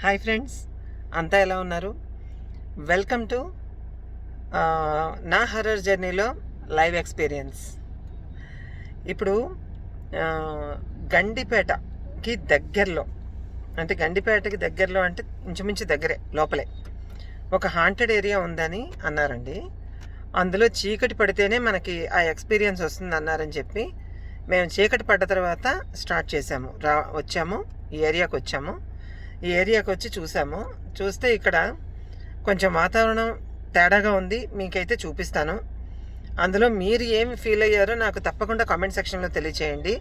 Hi friends అంతా ఎలా ఉన్నారు? వెల్కమ్ టు నా హర్రర్ జర్నీలో లైవ్ ఎక్స్పీరియన్స్ ఇప్పుడు గండిపేటకి దగ్గరలో అంటే గండిపేటకి దగ్గరలో అంటే ఇంచుమించు దగ్గరే లోపలే. ఒక హాంటెడ్ ఏరియా ఉందని అన్నారండి. అందులో చీకటి పడితేనే మనకి ఆ ఎక్స్పీరియన్స్ వస్తుంది అన్నారని చెప్పి మేము చీకటి పడ్డ తర్వాత స్టార్ట్ చేసాము రా వచ్చాము ఈ ఏరియాకి వచ్చాము. ఈ ఏరియాకి వచ్చి చూసాము. చూస్తే ఇక్కడ కొంచెం వాతావరణం తేడాగా ఉంది. మీకైతే చూపిస్తాను. అందులో మీరు ఏమి ఫీల్ అయ్యారో నాకు తప్పకుండా కామెంట్ సెక్షన్లో తెలియచేయండి.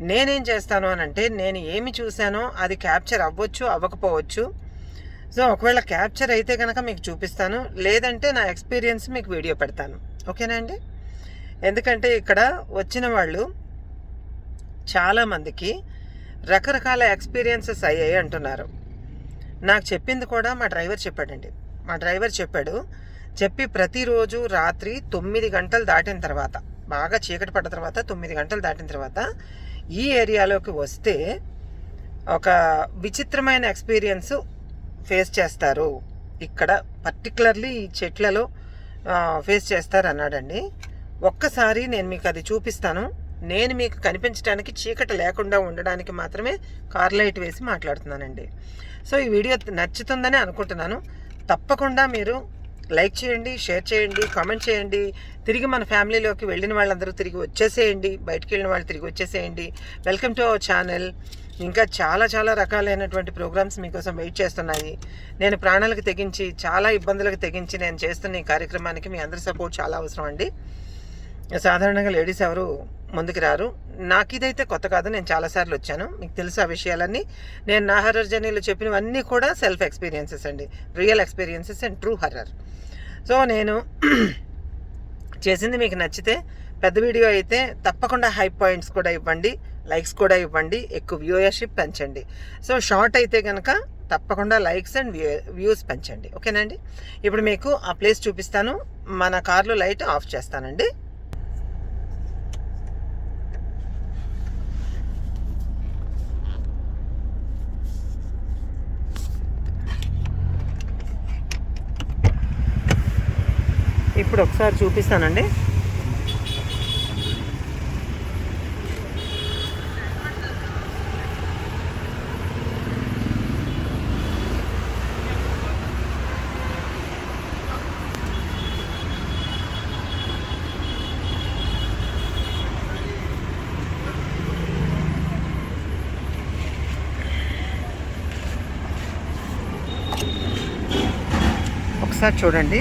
నేనేం చేస్తాను అని అంటే నేను ఏమి చూశానో అది క్యాప్చర్ అవ్వచ్చు అవ్వకపోవచ్చు. సో ఒకవేళ క్యాప్చర్ అయితే కనుక మీకు చూపిస్తాను. లేదంటే నా ఎక్స్పీరియన్స్ మీకు వీడియో పెడతాను. ఓకేనా అండి? ఎందుకంటే ఇక్కడ వచ్చిన వాళ్ళు చాలామందికి రకరకాల ఎక్స్పీరియన్సెస్ అయ్యాయి అంటున్నారు. నాకు చెప్పింది కూడా మా డ్రైవర్ చెప్పాడండి. మా డ్రైవర్ చెప్పాడు చెప్పి ప్రతిరోజు రాత్రి తొమ్మిది గంటలు దాటిన తర్వాత బాగా చీకటి పడ్డ తర్వాత తొమ్మిది గంటలు దాటిన తర్వాత ఈ ఏరియాలోకి వస్తే ఒక విచిత్రమైన ఎక్స్పీరియన్స్ ఫేస్ చేస్తారు. ఇక్కడ పర్టికులర్లీ ఈ చెట్లలో ఫేస్ చేస్తారు అన్నాడండి ఒక్కసారి నేను మీకు అది చూపిస్తాను. నేను మీకు కనిపించడానికి చీకటి లేకుండా ఉండడానికి మాత్రమే కార్ లైట్ వేసి మాట్లాడుతున్నానండి. సో ఈ వీడియో నచ్చుతుందని అనుకుంటున్నాను. తప్పకుండా మీరు లైక్ చేయండి షేర్ చేయండి కామెంట్ చేయండి. తిరిగి మన ఫ్యామిలీలోకి వెళ్ళిన వాళ్ళందరూ తిరిగి వచ్చేసేయండి. బయటికి వెళ్ళిన వాళ్ళు తిరిగి వచ్చేసేయండి. Welcome to our channel. ఇంకా చాలా చాలా రకాలైనటువంటి ప్రోగ్రామ్స్ మీకోసం వెయిట్ చేస్తున్నాయి. నేను ప్రాణాలకు తెగించి చాలా ఇబ్బందులకు తెగించి నేను చేస్తున్న ఈ కార్యక్రమానికి మీ అందరి సపోర్ట్ చాలా అవసరం అండి. సాధారణంగా లేడీస్ ఎవరు ముందుకు రారు. నాకు ఇదైతే కొత్త కాదు నేను చాలాసార్లు వచ్చాను. మీకు తెలుసు ఆ విషయాలన్నీ. నేను నా హర్రర్ జర్నీలో చెప్పినవన్నీ కూడా సెల్ఫ్ ఎక్స్పీరియన్సెస్ అండి. Real experiences and true horror so నేను చేసింది మీకు నచ్చితే పెద్ద వీడియో అయితే తప్పకుండా హై పాయింట్స్ కూడా ఇవ్వండి లైక్స్ కూడా ఇవ్వండి ఎక్కువ వ్యూయర్షిప్ పెంచండి. సో షార్ట్ అయితే కనుక తప్పకుండా లైక్స్ అండ్ వ్యూ వ్యూస్ పెంచండి. ఓకేనండి ఇప్పుడు మీకు ఆ ప్లేస్ చూపిస్తాను. మన కార్లో లైట్ ఆఫ్ చేస్తానండి. ఇప్పుడు ఒకసారి చూపిస్తానండి. ఒకసారి చూడండి.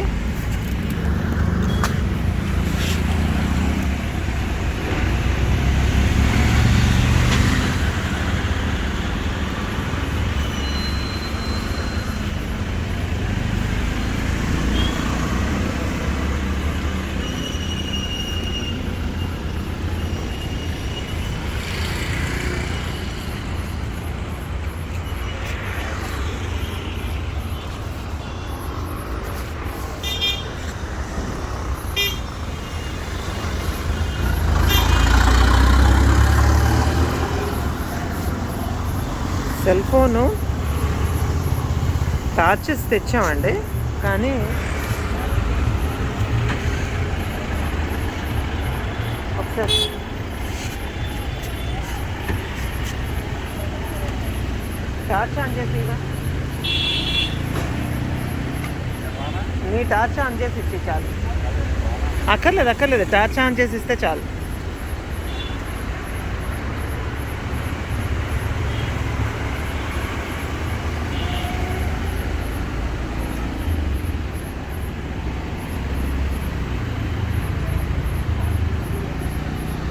సెల్ ఫోను టార్చెస్ తెచ్చామండి. కానీ ఒకసారి. టార్చ్ ఆన్ చేసి నీ టార్చ్ ఆన్ చేసి ఇచ్చి చాలు. అక్కర్లేదు అక్కర్లేదు. టార్చ్ ఆన్ చేసి ఇస్తే చాలు.